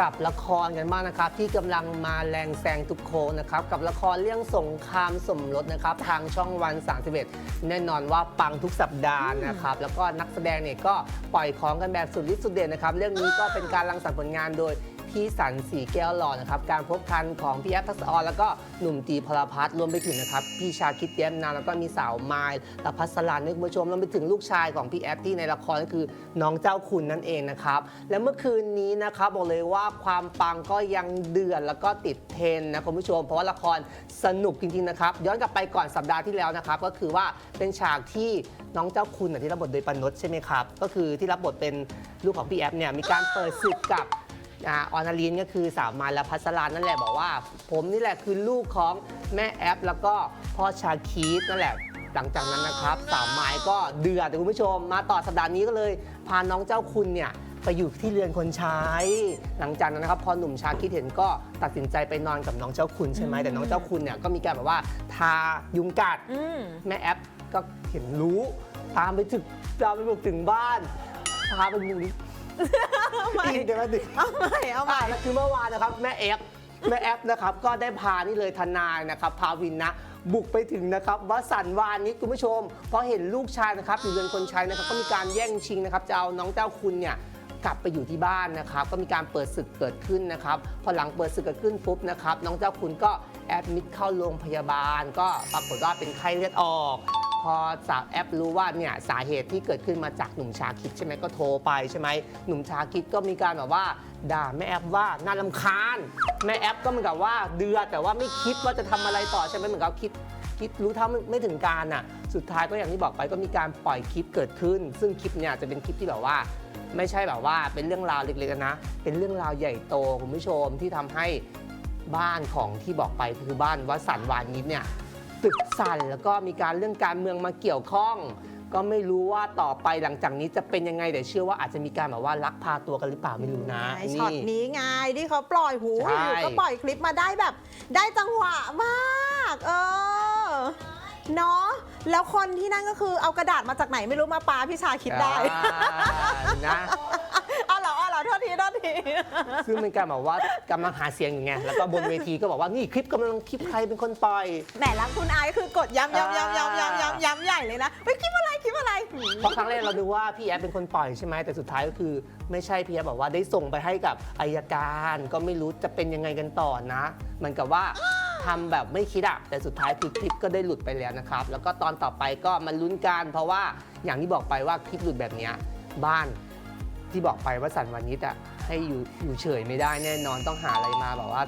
กับละครกันบ้างนะครับ ที่กำลังมาแรงแซงทุกโค้งนะครับ กับละครเรื่องสงครามสมรสนะครับ ทางช่องวัน 31 แน่นอนว่าปังทุกสัปดาห์นะครับ แล้วก็นักแสดงเนี่ยก็ปล่อยของกันแบบสุดฤทธิ์สุดเด่นนะครับ เรื่องนี้ก็เป็นการรังสรรค์ผลงานโดย พี่สันสีแก้วหล่อนะครับการพบกันของพี่แอฟทักษออนแล้วก็หนุ่มตีพลพัฒน์รวมไปถึงนะครับพี่ชาคิดแย้มนามแล้วก็มีสาวไมล์และพัสลานด้วยคุณผู้ชมรวมไปถึงลูกชายของพี่แอฟที่ในละครก็คือน้องเจ้าคุณนั่นเองนะครับและเมื่อคืนนี้นะครับบอกเลยว่าความปังก็ยังเดือดแล้วก็ติดเทรนนะคุณผู้ชม เพราะว่าละครสนุกจริงๆนะครับย้อนกลับไปก่อนสัปดาห์ที่แล้วนะครับก็คือว่าเป็นฉากที่น้องเจ้าคุณที่รับบทโดยปนดใช่ไหมครับก็คือที่รับบทเป็นลูกของพี่แอฟเนี่ยมีการเปิดศึกกับ ออนาลีนก็คือสาวมายและพัสรานนั่นแหละบอกว่า ผมนี่แหละคือลูกของแม่แอป แล้วก็พ่อชาคีตนั่นแหละ หลังจากนั้นนะครับสาวไม้ก็เดือดคุณผู้ชม มาต่อสัปดาห์นี้ก็เลย พาน้องเจ้าคุณเนี่ยไปอยู่ที่เรือนคนใช้ หลังจากนั้นนะครับพอหนุ่มชาคิดเห็นก็ตัดสินใจไปนอนกับน้องเจ้าคุณใช่ไหมแต่น้องเจ้าคุณเนี่ยก็มีการแบบว่าทายุงกัดอืม แม่แอปก็เห็นรู้ ตามไปถึงตามไปบุกถึงบ้านพาไปบุก อินเดี๋ยวมาดิเอาใหม่เอาใหม่อ่าแล้วคือเมื่อวานนะครับแม่แอฟแม่แอฟนะครับก็ได้พานี่เลยทนายนะครับพาวินนะ บุกไปถึงนะครับวัดสันวานิชคุณผู้ชมเพราะเห็นลูกชายนะครับอยู่เรือนคนใช้นะครับก็มีการแย่งชิงนะครับจะเอาน้องเจ้าคุณเนี่ยกลับไปอยู่ที่บ้านนะครับ ก็มีการเปิดศึกเกิดขึ้นนะครับ พอหลังเปิดศึกเกิดขึ้นปุ๊บนะครับน้องเจ้าคุณก็แอดมิดเข้าโรงพยาบาล ก็ปรากฏว่าเป็นไข้เลือดออก พอสาวแอปรู้ว่าเนี่ยสาเหตุที่เกิดขึ้นมาจากหนุ่มชาคิดใช่ไหมก็โทรไปใช่ไหมหนุ่มชาคิดก็มีการแบบว่าด่าแม่แอปว่าน่าลำคาญแม่แอปก็เหมือนกับว่าเดือดแต่ว่าไม่คิดว่าจะทำอะไรต่อใช่ไหมเหมือนกับคิดคิดรู้เท่าไม่ถึงการอะสุดท้ายก็อย่างที่บอกไปก็มีการปล่อยคลิปเกิดขึ้น ซึ่งคลิปเนี่ยจะเป็นคลิปที่แบบว่า ไม่ใช่แบบว่าเป็นเรื่องราวเล็กๆนะ เป็นเรื่องราวใหญ่โตคุณผู้ชมที่ทำให้บ้านของที่บอกไปคือบ้านวัดสันวานิชเนี่ย ตึกสั่นแล้วก็มีการเรื่องการเมืองมาเกี่ยวข้อง ก็ไม่รู้ว่าต่อไปหลังจากนี้จะเป็นยังไงแต่เชื่อว่าอาจจะมีการแบบว่าลักพาตัวกันหรือเปล่าไม่รู้นะไอ้ช็อตนี้ไงที่เขาปล่อยหูใช่ อยู่ก็ปล่อยคลิปมาได้แบบ ได้จังหวะมาก เออเนาะแล้วคนที่นั่นก็คือเอากระดาษมาจากไหนไม่รู้มาปาพี่ชาคิดได้ อ่านะ ทษทีโทษทีซึ่งเป็นการแบบว่ากำลังหาเสียงอยู่ไงแล้วก็บนเวทีก็บอกว่านี่คลิปกำลังคลิปใครเป็นคนปล่อย แหมรักคุณไอซ์คือกดย้ำย้ำย้ำย้ำย้ำย้ำย้ำใหญ่เลยนะเฮ้ยคลิปอะไรคลิปอะไรหืม เพราะครั้งแรกเราดูว่าพี่แอฟเป็นคนปล่อยใช่ไหมแต่สุดท้ายก็คือไม่ใช่พี่แอฟบอกว่าได้ส่งไปให้กับอายการก็ไม่รู้จะเป็นยังไงกันต่อนะเหมือนกับว่าทำแบบไม่คิดอะแต่สุดท้ายคือคลิปก็ได้หลุดไปแล้วนะครับ แล้วก็ตอนต่อไปก็มาลุ้นกันเพราะว่าอย่างที่บอกไปว่าคลิปหลุดแบบเนี้ยบ้านที่บอกไปว่าสันวานิชอะ ให้อยู่อยู่เฉยไม่ได้แน่นอนต้องหาอะไรมาแบบว่า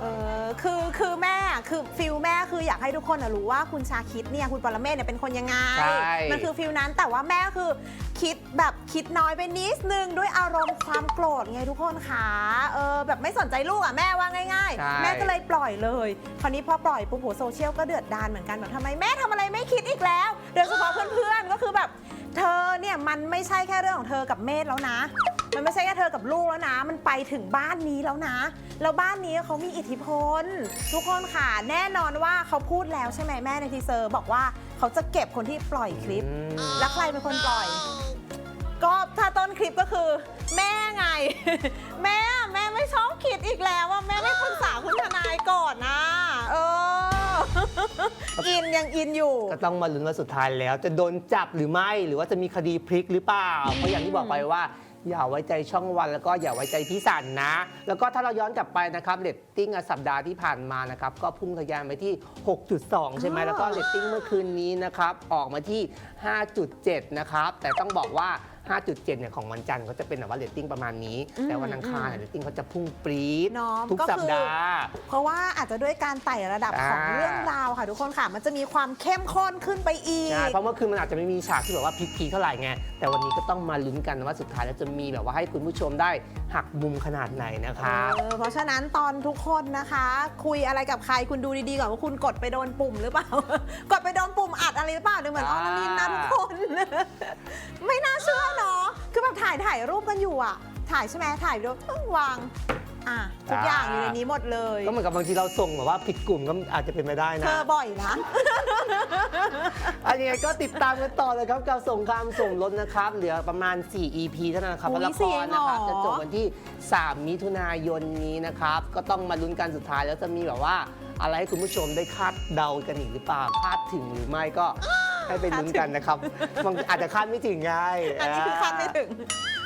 เออคือคือแม่คือฟิลแม่คืออยากให้ทุกคนนะรู้ว่าคุณชาคิดเนี่ยคุณปรเมศเนี่ยเป็นคนยังไง ใช่ มันคือฟิลนั้นแต่ว่าแม่คือคิดแบบคิดน้อยไปนิดนึงด้วยอารมณ์ความโกรธไงทุกคนค่ะเออแบบไม่สนใจลูกอะแม่ว่าง่าย ใช่ ๆ แม่ก็เลยปล่อยเลย คราวนี้พอปล่อยปุ๊บโหโซเชียลก็เดือดดานเหมือนกันแบบทำไมแม่ทำอะไรไม่คิดอีกแล้ว โดยเฉพาะเพื่อนๆก็คือแบบ เธอเนี่ยมันไม่ใช่แค่เรื่องของเธอกับเมธแล้วนะ มันไม่ใช่แค่เธอกับลูกแล้วนะ มันไปถึงบ้านนี้แล้วนะ แล้วบ้านนี้เขามีอิทธิพล ทุกคนค่ะ แน่นอนว่าเขาพูดแล้วใช่ไหมแม่ในทีเซอร์บอกว่าเขาจะเก็บคนที่ปล่อยคลิปอืมแล้วใครเป็นคนปล่อย ก็ถ้าต้นคลิปก็คือ แม่ไง แม่แม่ไม่ชอบคิดอีกแล้วว่าแม่ไม่ปรึกษาคุณทนายก่อนนะ เออ อินยังอินอยู่ ก็ต้องมาลุ้นว่าสุดท้ายแล้ว จะโดนจับหรือไม่หรือว่าจะมีคดีพลิกหรือเปล่าเพราะอย่างที่บอกไปว่า อย่าไว้ใจช่องวันแล้วก็อย่าไว้ใจพี่สันนะ แล้วก็ถ้าเราย้อนกลับไปนะครับเลตติ้งสัปดาห์ที่ผ่านมานะครับก็พุ่งทะยานไปที่ 6.2 ใช่ไหมแล้วก็เลตติ้งเมื่อคืนนี้นะครับออกมาที่ 5.7 นะครับแต่ต้องบอกว่า 5.7เนี่ยของวันจันทร์เขาจะเป็นแบบว่าเรตติ้งประมาณนี้ แต่วันอังคารเนี่ยเรตติ้งเขาจะพุ่งปรี๊ดเนาะทุกก็คือสัปดาห์ เพราะว่าอาจจะด้วยการไต่ระดับของอ่า เรื่องราวค่ะทุกคนค่ะ มันจะมีความเข้มข้นขึ้นไปอีก ใช่เพราะเมื่อคืนมันอาจจะไม่มีฉากที่แบบว่าพีคๆเท่าไหร่ไง แต่วันนี้ก็ต้องมาลุ้นกันว่าสุดท้ายแล้วจะมีแบบว่าให้คุณผู้ชมได้หักมุมขนาดไหนนะครับ เออเพราะฉะนั้นตอนทุกคนนะคะ คุยอะไรกับใครคุณดูดีๆก่อนว่าคุณกดไปโดนปุ่มหรือเปล่า กดไปโดนปุ่มอัดอะไรหรือเปล่าเดี๋ยวเหมือนออ่าอนาลินนะทุกคน ไม่น่าเชื่อเนาะ คือแบบถ่ายถ่ายรูปกันอยู่อะถ่ายใช่ไหมถ่ายรูปวาง อะทุกอย่างอยู่ในนี้หมดเลย ก็เหมือนกับบางทีเราส่งแบบว่าผิดกลุ่มก็อาจจะเป็นไปได้เธนะอบ่อยนะ อันนี้ก็ติดตามกันต่อเลยครับกับสงครามสมรสนะครับ เหลือประมาณ 4 EP เท่านั้นนะครับโอ้ยละครนะครับสี่จะเองเหรอจบวันที่ 3 มิถุนายนนี้นะครับ ก็ต้องมาลุ้นกันสุดท้ายแล้วจะมีแบบว่า อะไรให้คุณผู้ชมได้คาดเดากันอีกหรือเปล่าคาดถึงหรือไม่ก็ ให้ไปลุ้นกันนะครับบางอาจจะคาดไม่ถึงไงอันนี้คือคาดไม่ถึง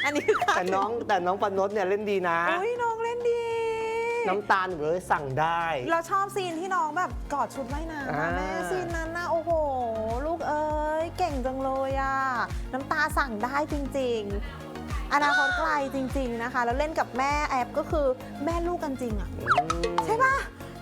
อันนี้คือคาดแต่น้องแต่น้องปานดเนี่ยเล่นดีนะ อุ้ยน้องเล่นดี น้ำตาลเลยสั่งได้ เราชอบซีนที่น้องแบบกอดชุดว่ายน้ำอ่าอะแม่ซีนนั้นนะโอ้โห ลูกเอ้ยเก่งจังเลยอะน้ำตาสั่งได้จริง ๆอนาคตไกลจริง ๆนะคะ แล้วเล่นกับแม่แอบก็คือแม่ลูกกันจริงอะอืมใช่ปะ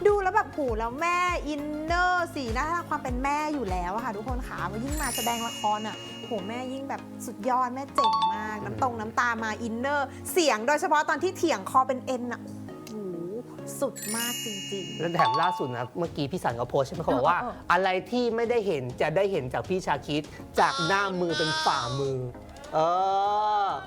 ดูแล้วแบบหูแล้วแม่อินเนอร์สีหน้าความเป็นแม่อยู่แล้วอะค่ะ ทุกคนขายิ่งมาแสดงละครอะโหแม่ยิ่งแบบสุดยอดแม่เจ๋งมาก น้ำตรงน้ำตามาอินเนอร์ เสียงโดยเฉพาะตอนที่เถียงคอเป็นเอ็นอะโอ้โหสุดมากจริง ๆ แล้วแถมล่าสุดนะ เมื่อกี้พี่สันเขาโพสต์ใช่ไหมเขาบอกว่า เออเออ อะไรที่ไม่ได้เห็นจะได้เห็นจากพี่ชาคิด จากหน้ามือเป็นฝ่ามือ เออ